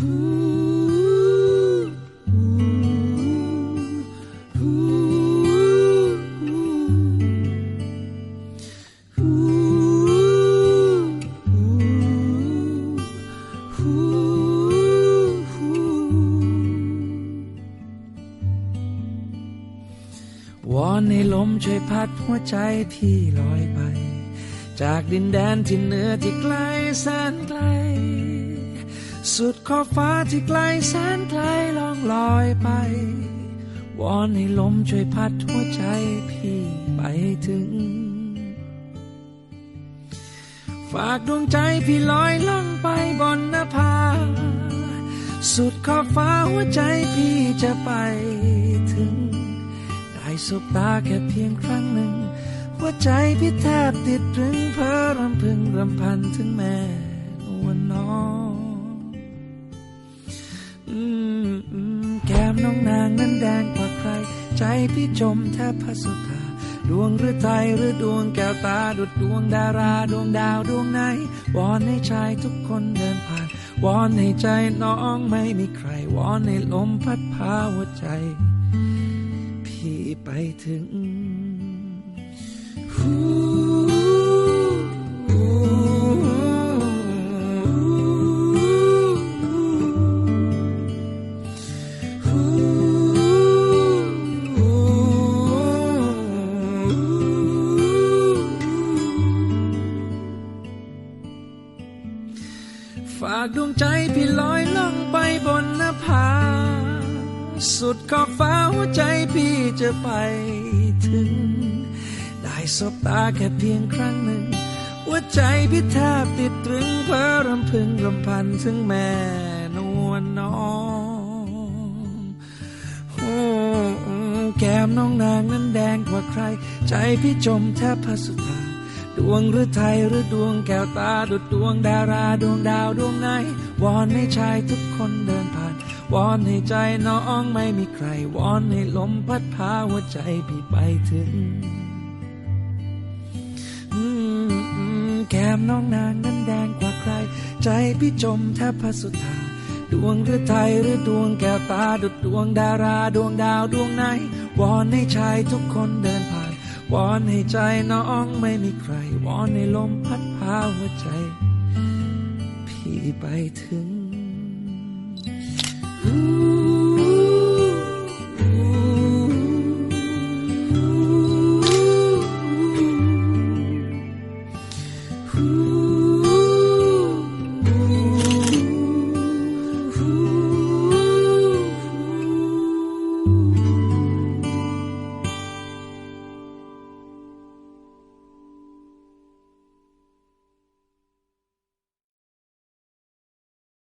วอนให้ลมช่วยพัดหัวใจพี่ลอยไป จากดินแดนที่เหนือที่ไกลแสนไกล สุดขอบฟ้าที่ไกลแสนไกลล่องลอยไป วอนให้ลมช่วยพัดหัวใจพี่ไปถึง ฝากดวงใจพี่ลอยล่องไปบนนภา สุดขอบฟ้าหัวใจพี่จะไปถึง ได้สบตาแค่เพียงครั้งหนึ่ง หัวใจพี่แทบติดตรึงเพ้อรำพึงรำพันถึงแม่นวลน้อง มแก้มน้องนางนั้นแดงกว่าใคร ใจพี่จมแทบพัสุธาดวงหรือไทยหรือดวงแก้วตาดุดดวงดาราดวงดาวดวงไหน วอนให้ชายทุกคนเดินผ่าน วอนให้ใจน้องไม่มีใคร วอนให้ลมพัดพาหัวใจ พี่ไปถึง ฝากดวงใจพี่ลอยล่องไปบนน้าสุดขอบฟ้าหัวใจพี่จะไปถึง ได้สบตาแค่เพียงครั้งหนึ่งหัวใจพี่แทบติดตรึงเพ้อรำพึงรำพันถึงแม่นวลน้องโอ้แก้มน้องนางนั้นแดงกว่าใคร ใจพี่จมแทบพัสุธา ดวงหรือไทยหรือดวงแก้วตาดุดดวงดาราดวงดาวดวงไหนวอนให้ชายทุกคนเดินผ่านวอนให้ใจน้องไม่มีใครวอนให้ลมพัดพาหัวใจพี่ไปถึงอืมแก้มน้องนางนั้นแดงกว่าใคร ใจพี่จมแทบพัสุธาดวงหรือไทยหรือดวงแก้วตาดุดดวงดาราดวงดาวดวงไหนวอนให้ชายทุกคนเดินผ่าน วอนให้ใจน้องไม่มีใคร วอนให้ลมพัดพาหัวใจ พี่ไปถึง